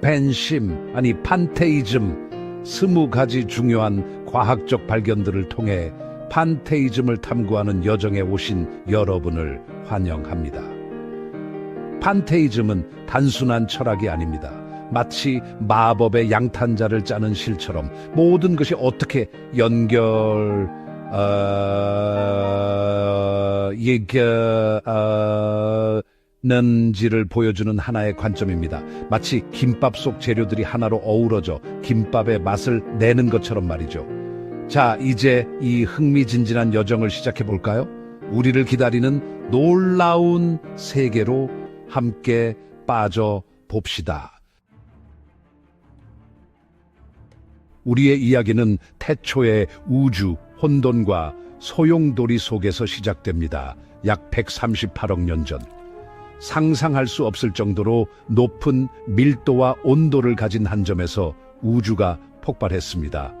팬심, 아니 판테이즘, 스무 가지 중요한 과학적 발견들을 통해 판테이즘을 탐구하는 여정에 오신 여러분을 환영합니다. 판테이즘은 단순한 철학이 아닙니다. 마치 마법의 양탄자를 짜는 실처럼 모든 것이 어떻게 연결, 어, 이겨, 어, 는지를 보여주는 하나의 관점입니다. 마치 김밥 속 재료들이 하나로 어우러져 김밥의 맛을 내는 것처럼 말이죠. 자, 이제 이 흥미진진한 여정을 시작해 볼까요? 우리를 기다리는 놀라운 세계로 함께 빠져 봅시다. 우리의 이야기는 태초의 우주, 혼돈과 소용돌이 속에서 시작됩니다. 약 138억 년 전. 상상할 수 없을 정도로 높은 밀도와 온도를 가진 한 점에서 우주가 폭발했습니다.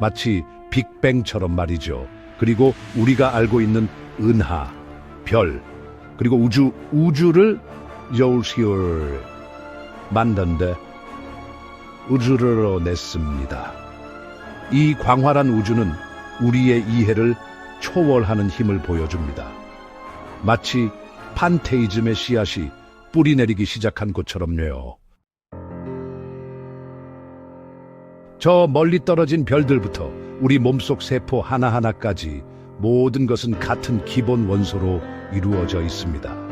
마치 빅뱅처럼 말이죠. 그리고 우리가 알고 있는 은하, 별, 그리고 우주, 우주를 여울시올 만든데 우주를 냈습니다. 이 광활한 우주는 우리의 이해를 초월하는 힘을 보여줍니다. 마치 판테이즘의 씨앗이 뿌리 내리기 시작한 것처럼요. 저 멀리 떨어진 별들부터 우리 몸속 세포 하나하나까지 모든 것은 같은 기본 원소로 이루어져 있습니다.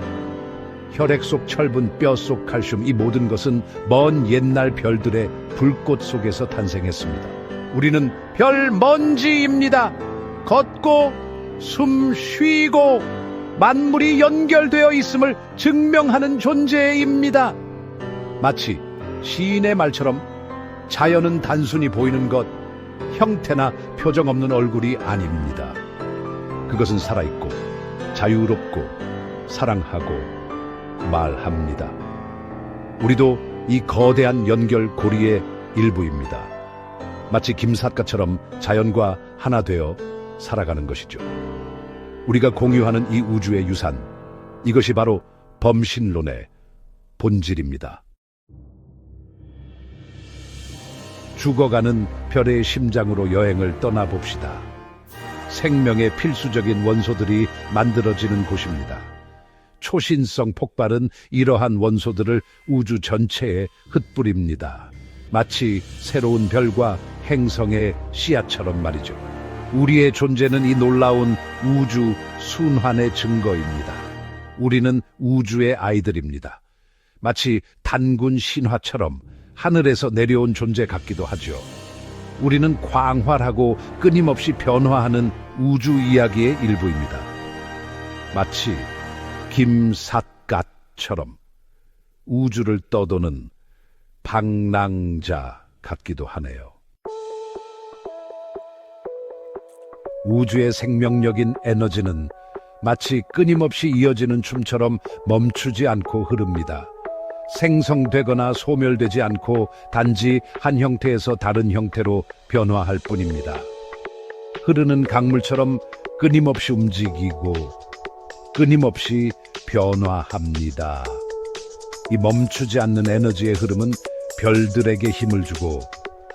혈액 속 철분, 뼈 속 칼슘, 이 모든 것은 먼 옛날 별들의 불꽃 속에서 탄생했습니다. 우리는 별 먼지입니다. 걷고 숨 쉬고 만물이 연결되어 있음을 증명하는 존재입니다. 마치 시인의 말처럼 자연은 단순히 보이는 것, 형태나 표정 없는 얼굴이 아닙니다. 그것은 살아있고 자유롭고 사랑하고 말합니다. 우리도 이 거대한 연결 고리의 일부입니다. 마치 김삿갓처럼 자연과 하나 되어 살아가는 것이죠. 우리가 공유하는 이 우주의 유산, 이것이 바로 범신론의 본질입니다. 죽어가는 별의 심장으로 여행을 떠나봅시다. 생명의 필수적인 원소들이 만들어지는 곳입니다. 초신성 폭발은 이러한 원소들을 우주 전체에 흩뿌립니다. 마치 새로운 별과 행성의 씨앗처럼 말이죠. 우리의 존재는 이 놀라운 우주 순환의 증거입니다. 우리는 우주의 아이들입니다. 마치 단군 신화처럼 하늘에서 내려온 존재 같기도 하죠. 우리는 광활하고 끊임없이 변화하는 우주 이야기의 일부입니다. 마치 김삿갓처럼 우주를 떠도는 방랑자 같기도 하네요. 우주의 생명력인 에너지는 마치 끊임없이 이어지는 춤처럼 멈추지 않고 흐릅니다. 생성되거나 소멸되지 않고 단지 한 형태에서 다른 형태로 변화할 뿐입니다. 흐르는 강물처럼 끊임없이 움직이고 끊임없이 변화합니다. 이 멈추지 않는 에너지의 흐름은 별들에게 힘을 주고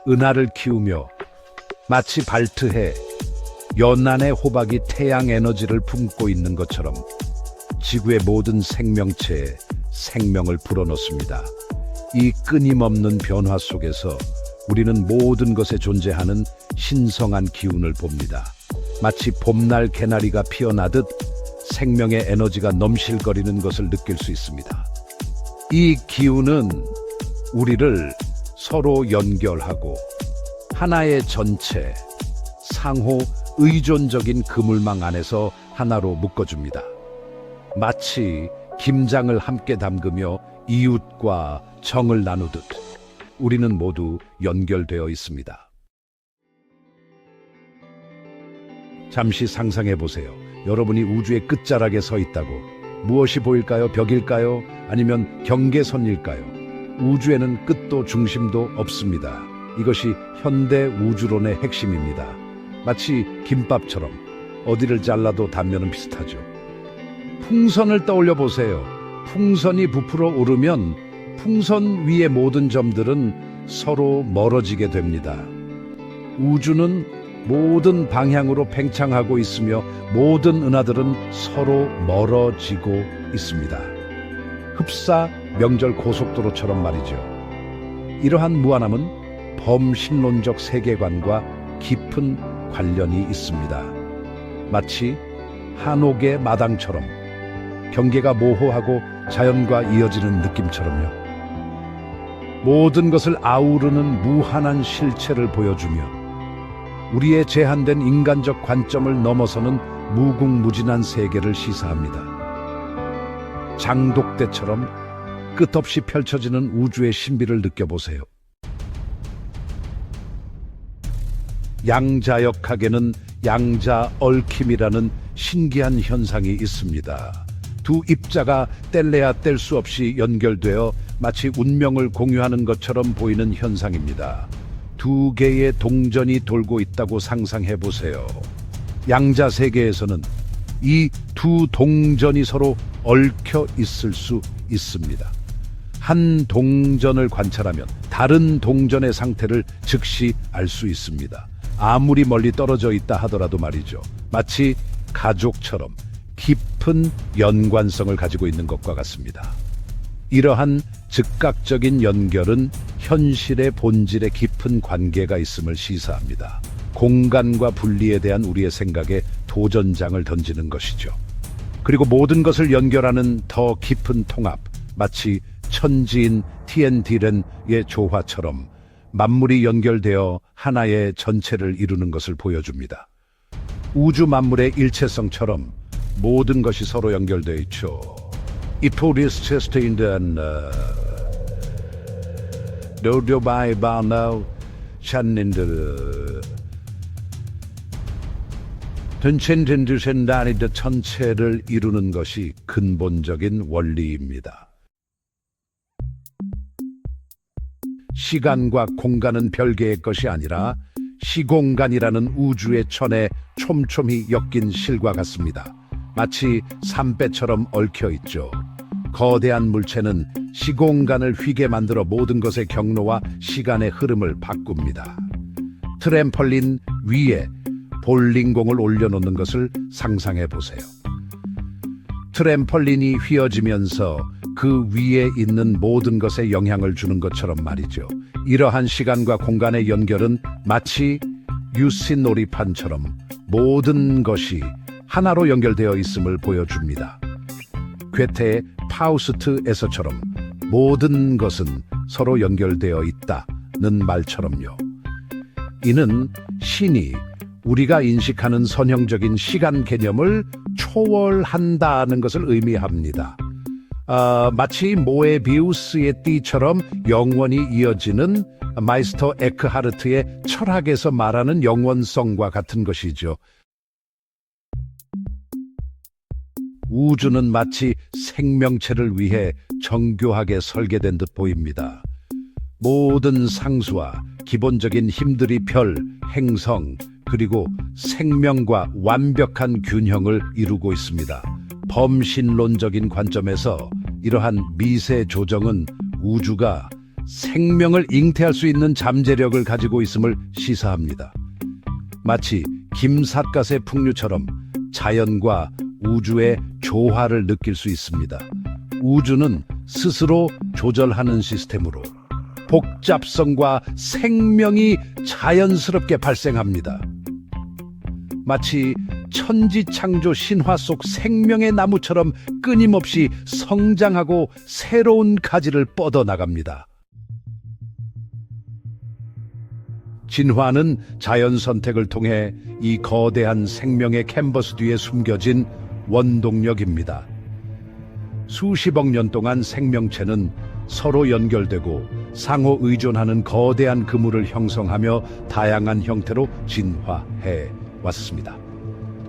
은하를 키우며 마치 발트해 연안의 호박이 태양 에너지를 품고 있는 것처럼 지구의 모든 생명체에 생명을 불어넣습니다. 이 끊임없는 변화 속에서 우리는 모든 것에 존재하는 신성한 기운을 봅니다. 마치 봄날 개나리가 피어나듯 생명의 에너지가 넘실거리는 것을 느낄 수 있습니다. 이 기운은 우리를 서로 연결하고 하나의 전체, 상호 의존적인 그물망 안에서 하나로 묶어줍니다. 마치 김장을 함께 담그며 이웃과 정을 나누듯 우리는 모두 연결되어 있습니다. 잠시 상상해 보세요. 여러분이 우주의 끝자락에 서 있다고 무엇이 보일까요? 벽일까요? 아니면 경계선일까요? 우주에는 끝도 중심도 없습니다. 이것이 현대 우주론의 핵심입니다. 마치 김밥처럼 어디를 잘라도 단면은 비슷하죠. 풍선을 떠올려 보세요. 풍선이 부풀어 오르면 풍선 위의 모든 점들은 서로 멀어지게 됩니다. 우주는 모든 방향으로 팽창하고 있으며 모든 은하들은 서로 멀어지고 있습니다. 흡사 명절 고속도로처럼 말이죠. 이러한 무한함은 범신론적 세계관과 깊은 관련이 있습니다. 마치 한옥의 마당처럼 경계가 모호하고 자연과 이어지는 느낌처럼요. 모든 것을 아우르는 무한한 실체를 보여주며 우리의 제한된 인간적 관점을 넘어서는 무궁무진한 세계를 시사합니다. 장독대처럼 끝없이 펼쳐지는 우주의 신비를 느껴보세요. 양자역학에는 양자 얽힘이라는 신기한 현상이 있습니다. 두 입자가 뗄래야 뗄 수 없이 연결되어 마치 운명을 공유하는 것처럼 보이는 현상입니다. 두 개의 동전이 돌고 있다고 상상해 보세요. 양자 세계에서는 이 두 동전이 서로 얽혀 있을 수 있습니다. 한 동전을 관찰하면 다른 동전의 상태를 즉시 알 수 있습니다. 아무리 멀리 떨어져 있다 하더라도 말이죠. 마치 가족처럼 깊은 연관성을 가지고 있는 것과 같습니다. 이러한 즉각적인 연결은 현실의 본질에 깊은 관계가 있음을 시사합니다. 공간과 분리에 대한 우리의 생각에 도전장을 던지는 것이죠. 그리고 모든 것을 연결하는 더 깊은 통합, 마치 천지인 TNT렌의 조화처럼 만물이 연결되어 하나의 전체를 이루는 것을 보여줍니다. 우주 만물의 일체성처럼 모든 것이 서로 연결되어 있죠. 이토리스 체스트인된 로드바이 바나우 샨닌들 든첸든드센다니드 전체를 이루는 것이 근본적인 원리입니다. 시간과 공간은 별개의 것이 아니라 시공간이라는 우주의 천에 촘촘히 엮인 실과 같습니다. 마치 삼배처럼 얽혀 있죠. 거대한 물체는 시공간을 휘게 만들어 모든 것의 경로와 시간의 흐름을 바꿉니다. 트램펄린 위에 볼링공을 올려놓는 것을 상상해 보세요. 트램펄린이 휘어지면서 그 위에 있는 모든 것에 영향을 주는 것처럼 말이죠. 이러한 시간과 공간의 연결은 마치 유신 놀이판처럼 모든 것이 하나로 연결되어 있음을 보여줍니다. 괴테의 파우스트에서처럼 모든 것은 서로 연결되어 있다는 말처럼요. 이는 신이 우리가 인식하는 선형적인 시간 개념을 초월한다는 것을 의미합니다. 아, 마치 모에비우스의 띠처럼 영원히 이어지는 마이스터 에크하르트의 철학에서 말하는 영원성과 같은 것이죠. 우주는 마치 생명체를 위해 정교하게 설계된 듯 보입니다. 모든 상수와 기본적인 힘들이 별, 행성, 그리고 생명과 완벽한 균형을 이루고 있습니다. 범신론적인 관점에서 이러한 미세 조정은 우주가 생명을 잉태할 수 있는 잠재력을 가지고 있음을 시사합니다. 마치 김삿갓의 풍류처럼 자연과 우주의 조화를 느낄 수 있습니다. 우주는 스스로 조절하는 시스템으로 복잡성과 생명이 자연스럽게 발생합니다. 마치 천지창조 신화 속 생명의 나무처럼 끊임없이 성장하고 새로운 가지를 뻗어나갑니다. 진화는 자연 선택을 통해 이 거대한 생명의 캔버스 뒤에 숨겨진 원동력입니다. 수십억 년 동안 생명체는 서로 연결되고 상호 의존하는 거대한 그물을 형성하며 다양한 형태로 진화해 왔습니다.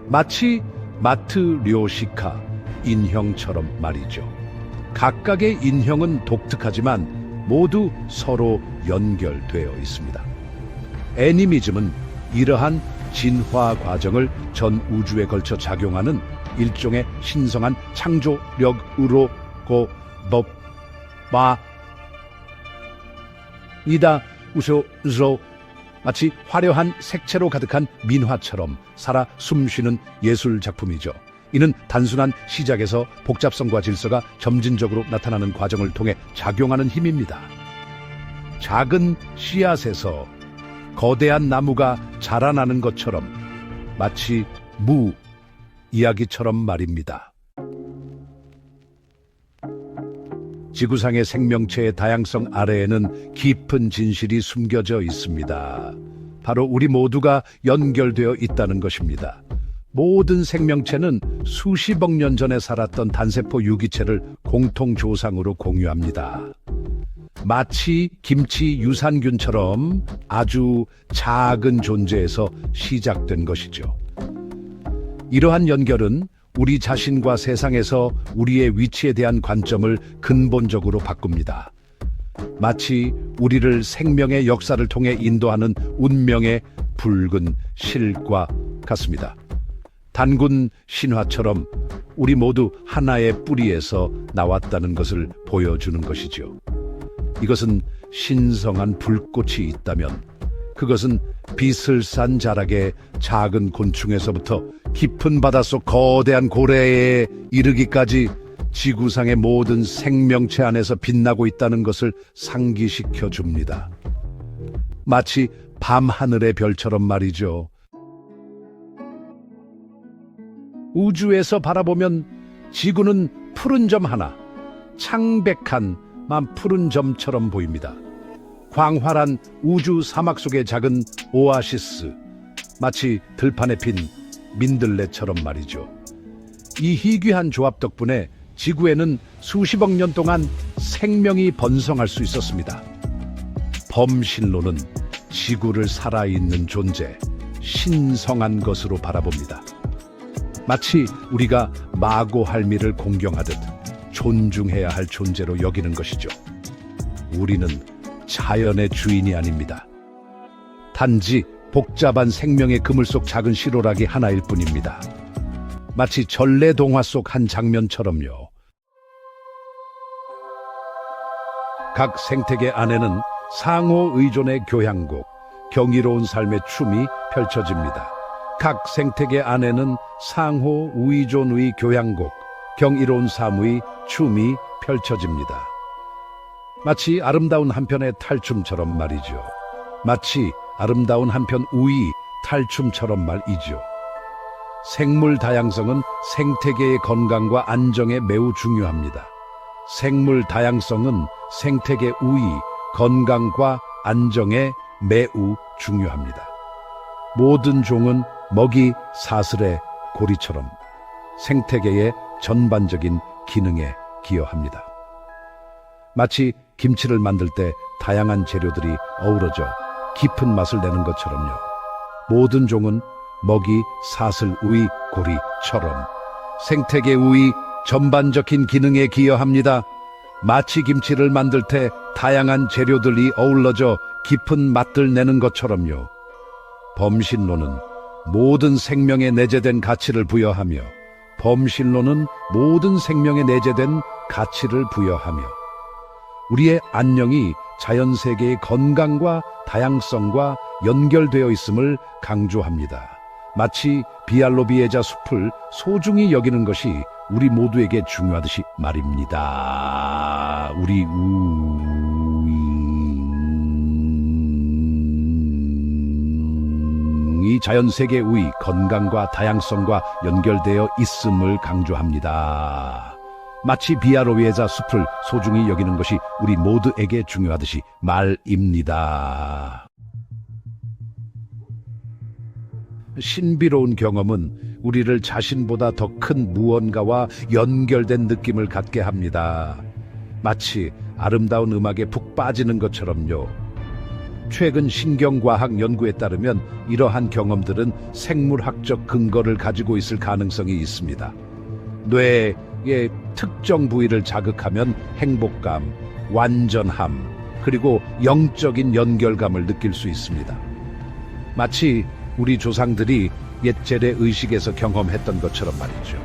마치 마트 료시카 인형처럼 말이죠. 각각의 인형은 독특하지만 모두 서로 연결되어 있습니다. 애니미즘은 이러한 진화 과정을 전 우주에 걸쳐 작용하는 일종의 신성한 창조력으로 고법마 이다 우쇼조 마치 화려한 색채로 가득한 민화처럼 살아 숨쉬는 예술 작품이죠. 이는 단순한 시작에서 복잡성과 질서가 점진적으로 나타나는 과정을 통해 작용하는 힘입니다. 작은 씨앗에서 거대한 나무가 자라나는 것처럼 마치 무 이야기처럼 말입니다. 지구상의 생명체의 다양성 아래에는 깊은 진실이 숨겨져 있습니다. 바로 우리 모두가 연결되어 있다는 것입니다. 모든 생명체는 수십억 년 전에 살았던 단세포 유기체를 공통 조상으로 공유합니다. 마치 김치 유산균처럼 아주 작은 존재에서 시작된 것이죠. 이러한 연결은 우리 자신과 세상에서 우리의 위치에 대한 관점을 근본적으로 바꿉니다. 마치 우리를 생명의 역사를 통해 인도하는 운명의 붉은 실과 같습니다. 단군 신화처럼 우리 모두 하나의 뿌리에서 나왔다는 것을 보여주는 것이죠. 이것은 신성한 불꽃이 있다면 그것은 빛을 싼 자락의 작은 곤충에서부터 깊은 바닷속 거대한 고래에 이르기까지 지구상의 모든 생명체 안에서 빛나고 있다는 것을 상기시켜 줍니다. 마치 밤하늘의 별처럼 말이죠. 우주에서 바라보면 지구는 푸른 점 하나, 창백한 만 푸른 점처럼 보입니다. 광활한 우주 사막 속의 작은 오아시스, 마치 들판에 핀 민들레처럼 말이죠. 이 희귀한 조합 덕분에 지구에는 수십억 년 동안 생명이 번성할 수 있었습니다. 범신론은 지구를 살아있는 존재, 신성한 것으로 바라봅니다. 마치 우리가 마고 할미를 공경하듯 존중해야 할 존재로 여기는 것이죠. 우리는 자연의 주인이 아닙니다. 단지 복잡한 생명의 그물 속 작은 시로라기 하나일 뿐입니다. 마치 전래 동화 속 한 장면처럼요. 각 생태계 안에는 상호 의존의 교향곡, 경이로운 삶의 춤이 펼쳐집니다. 각 생태계 안에는 상호 의존의 교향곡, 경이로운 삶의 춤이 펼쳐집니다. 마치 아름다운 한편의 탈춤처럼 말이죠. 마치 아름다운 한편 우위 탈춤처럼 말이죠. 생물 다양성은 생태계의 건강과 안정에 매우 중요합니다. 생물 다양성은 생태계 우위, 건강과 안정에 매우 중요합니다. 모든 종은 먹이 사슬의 고리처럼 생태계의 전반적인 기능에 기여합니다. 마치 김치를 만들 때 다양한 재료들이 어우러져 깊은 맛을 내는 것처럼요. 모든 종은 먹이, 사슬, 우이, 고리처럼 생태계 우이 전반적인 기능에 기여합니다. 마치 김치를 만들 때 다양한 재료들이 어울러져 깊은 맛들 내는 것처럼요. 범신론은 모든 생명에 내재된 가치를 부여하며 범신론은 모든 생명에 내재된 가치를 부여하며 우리의 안녕이 자연 세계의 건강과 다양성과 연결되어 있음을 강조합니다. 마치 비알로비에자 숲을 소중히 여기는 것이 우리 모두에게 중요하듯이 말입니다. 우리 우 이 자연 세계 우위 건강과 다양성과 연결되어 있음을 강조합니다. 마치 비아로위에자 숲을 소중히 여기는 것이 우리 모두에게 중요하듯이 말입니다. 신비로운 경험은 우리를 자신보다 더 큰 무언가와 연결된 느낌을 갖게 합니다. 마치 아름다운 음악에 푹 빠지는 것처럼요. 최근 신경과학 연구에 따르면 이러한 경험들은 생물학적 근거를 가지고 있을 가능성이 있습니다. 뇌 의 특정 부위를 자극하면 행복감, 완전함, 그리고 영적인 연결감을 느낄 수 있습니다. 마치 우리 조상들이 옛 재래 의식에서 경험했던 것처럼 말이죠.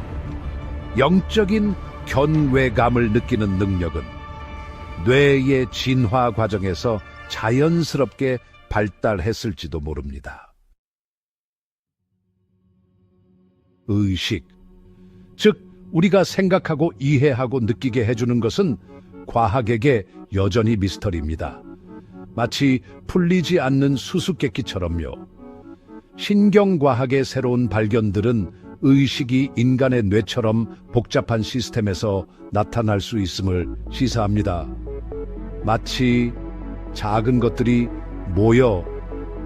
영적인 견외감을 느끼는 능력은 뇌의 진화 과정에서 자연스럽게 발달했을지도 모릅니다. 의식. 즉, 우리가 생각하고 이해하고 느끼게 해주는 것은 과학에게 여전히 미스터리입니다. 마치 풀리지 않는 수수께끼처럼요. 신경과학의 새로운 발견들은 의식이 인간의 뇌처럼 복잡한 시스템에서 나타날 수 있음을 시사합니다. 마치 작은 것들이 모여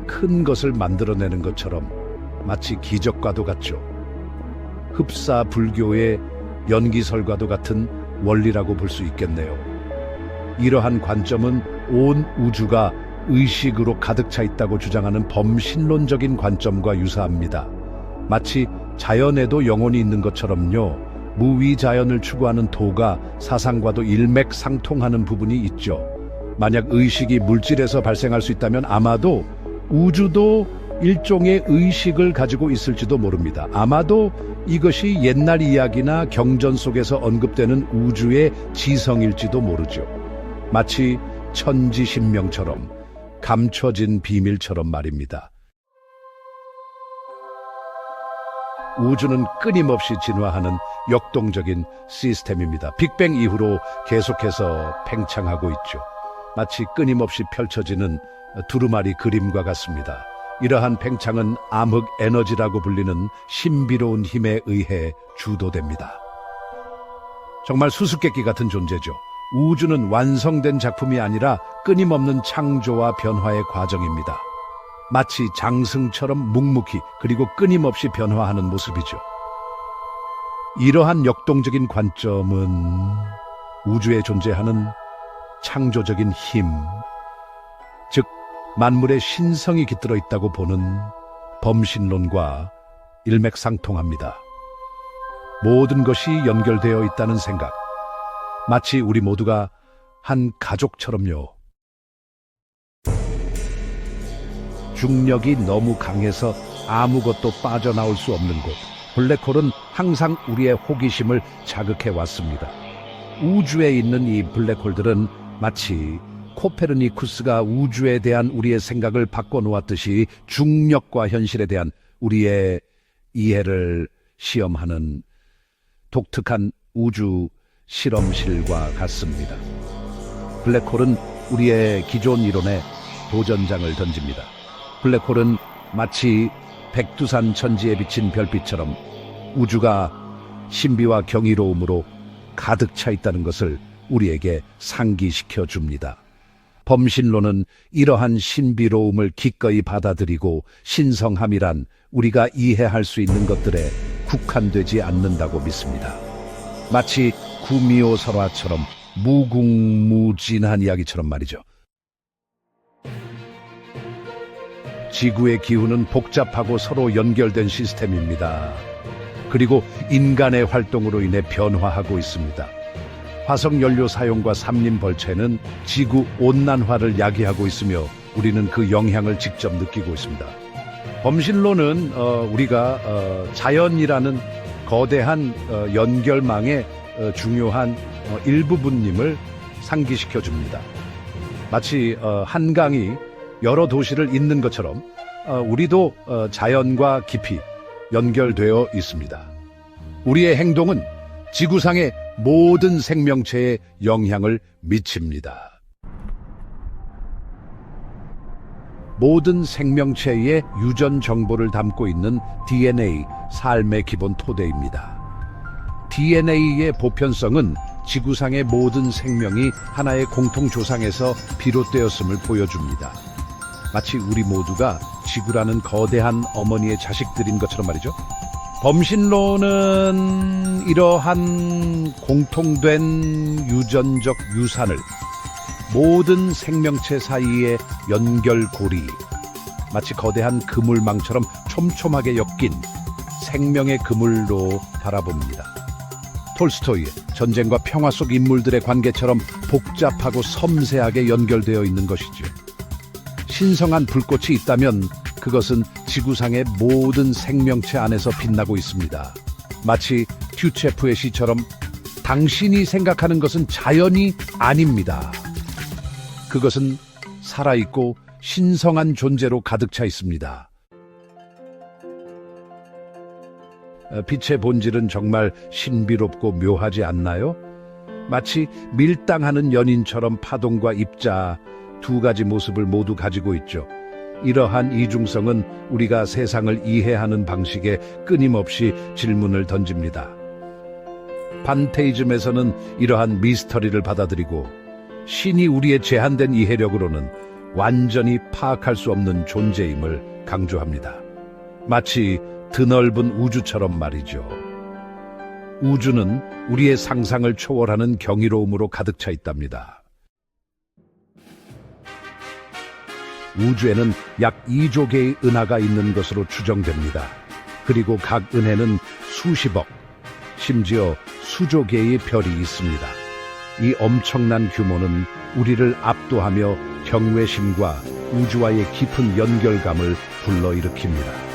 큰 것을 만들어내는 것처럼 마치 기적과도 같죠. 흡사 불교의 연기설과도 같은 원리라고 볼 수 있겠네요. 이러한 관점은 온 우주가 의식으로 가득 차 있다고 주장하는 범신론적인 관점과 유사합니다. 마치 자연에도 영혼이 있는 것처럼요. 무위자연을 추구하는 도가 사상과도 일맥상통하는 부분이 있죠. 만약 의식이 물질에서 발생할 수 있다면 아마도 우주도 일종의 의식을 가지고 있을지도 모릅니다. 아마도 이것이 옛날 이야기나 경전 속에서 언급되는 우주의 지성일지도 모르죠. 마치 천지신명처럼 감춰진 비밀처럼 말입니다. 우주는 끊임없이 진화하는 역동적인 시스템입니다. 빅뱅 이후로 계속해서 팽창하고 있죠. 마치 끊임없이 펼쳐지는 두루마리 그림과 같습니다. 이러한 팽창은 암흑 에너지라고 불리는 신비로운 힘에 의해 주도됩니다. 정말 수수께끼 같은 존재죠. 우주는 완성된 작품이 아니라 끊임없는 창조와 변화의 과정입니다. 마치 장승처럼 묵묵히 그리고 끊임없이 변화하는 모습이죠. 이러한 역동적인 관점은 우주에 존재하는 창조적인 힘, 즉 만물의 신성이 깃들어 있다고 보는 범신론과 일맥상통합니다. 모든 것이 연결되어 있다는 생각, 마치 우리 모두가 한 가족처럼요. 중력이 너무 강해서 아무것도 빠져나올 수 없는 곳. 블랙홀은 항상 우리의 호기심을 자극해 왔습니다. 우주에 있는 이 블랙홀들은 마치 코페르니쿠스가 우주에 대한 우리의 생각을 바꿔놓았듯이 중력과 현실에 대한 우리의 이해를 시험하는 독특한 우주 실험실과 같습니다. 블랙홀은 우리의 기존 이론에 도전장을 던집니다. 블랙홀은 마치 백두산 천지에 비친 별빛처럼 우주가 신비와 경이로움으로 가득 차 있다는 것을 우리에게 상기시켜 줍니다. 범신론은 이러한 신비로움을 기꺼이 받아들이고 신성함이란 우리가 이해할 수 있는 것들에 국한되지 않는다고 믿습니다. 마치 구미호 설화처럼 무궁무진한 이야기처럼 말이죠. 지구의 기후는 복잡하고 서로 연결된 시스템입니다. 그리고 인간의 활동으로 인해 변화하고 있습니다. 화석 연료 사용과 삼림 벌채는 지구 온난화를 야기하고 있으며 우리는 그 영향을 직접 느끼고 있습니다. 범신론은 어, 우리가 어, 자연이라는 거대한 어, 연결망의 어, 중요한 어, 일부분임을 상기시켜 줍니다. 마치 어, 한강이 여러 도시를 잇는 것처럼 어, 우리도 어, 자연과 깊이 연결되어 있습니다. 우리의 행동은 지구상의 모든 생명체에 영향을 미칩니다. 모든 생명체의 유전 정보를 담고 있는 DNA, 삶의 기본 토대입니다. DNA의 보편성은 지구상의 모든 생명이 하나의 공통 조상에서 비롯되었음을 보여줍니다. 마치 우리 모두가 지구라는 거대한 어머니의 자식들인 것처럼 말이죠. 범신론은 이러한 공통된 유전적 유산을 모든 생명체 사이의 연결고리, 마치 거대한 그물망처럼 촘촘하게 엮인 생명의 그물로 바라봅니다. 톨스토이의 전쟁과 평화 속 인물들의 관계처럼 복잡하고 섬세하게 연결되어 있는 것이죠. 신성한 불꽃이 있다면 그것은 지구상의 모든 생명체 안에서 빛나고 있습니다. 마치 튜체프의 시처럼 당신이 생각하는 것은 자연이 아닙니다. 그것은 살아있고 신성한 존재로 가득 차 있습니다. 어, 빛의 본질은 정말 신비롭고 묘하지 않나요? 마치 밀당하는 연인처럼 파동과 입자 두 가지 모습을 모두 가지고 있죠. 이러한 이중성은 우리가 세상을 이해하는 방식에 끊임없이 질문을 던집니다. 판테이즘에서는 이러한 미스터리를 받아들이고 신이 우리의 제한된 이해력으로는 완전히 파악할 수 없는 존재임을 강조합니다. 마치 드넓은 우주처럼 말이죠. 우주는 우리의 상상을 초월하는 경이로움으로 가득 차 있답니다. 우주에는 약 2조 개의 은하가 있는 것으로 추정됩니다. 그리고 각 은혜는 수십억, 심지어 수조 개의 별이 있습니다. 이 엄청난 규모는 우리를 압도하며 경외심과 우주와의 깊은 연결감을 불러일으킵니다.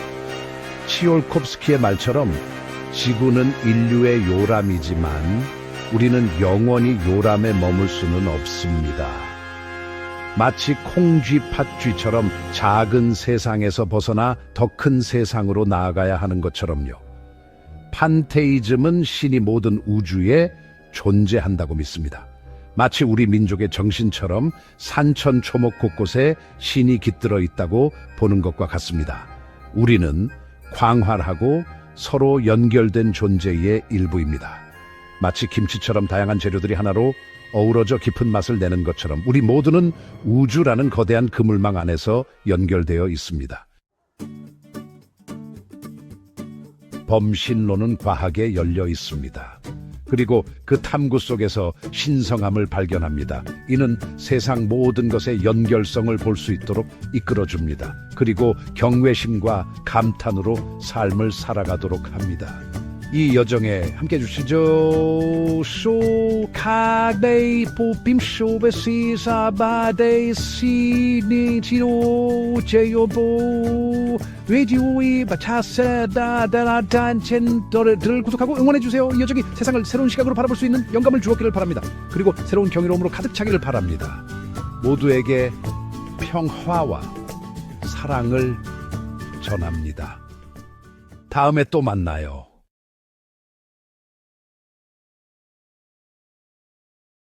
치올콥스키의 말처럼 지구는 인류의 요람이지만 우리는 영원히 요람에 머물 수는 없습니다. 마치 콩쥐 팥쥐처럼 작은 세상에서 벗어나 더 큰 세상으로 나아가야 하는 것처럼요. 판테이즘은 신이 모든 우주에 존재한다고 믿습니다. 마치 우리 민족의 정신처럼 산천 초목 곳곳에 신이 깃들어 있다고 보는 것과 같습니다. 우리는 광활하고 서로 연결된 존재의 일부입니다. 마치 김치처럼 다양한 재료들이 하나로 어우러져 깊은 맛을 내는 것처럼 우리 모두는 우주라는 거대한 그물망 안에서 연결되어 있습니다. 범신론은 과학에 열려 있습니다. 그리고 그 탐구 속에서 신성함을 발견합니다. 이는 세상 모든 것의 연결성을 볼 수 있도록 이끌어줍니다. 그리고 경외심과 감탄으로 삶을 살아가도록 합니다. 이 여정에 함께 해주시죠. 쇼카데이 포빔쇼베 시사바데이 시니지로 제요보 레디오이 바차세다다라단첸더를 구독하고 응원해주세요. 이 여정이 세상을 새로운 시각으로 바라볼 수 있는 영감을 주었기를 바랍니다. 그리고 새로운 경이로움으로 가득 차기를 바랍니다. 모두에게 평화와 사랑을 전합니다. 다음에 또 만나요.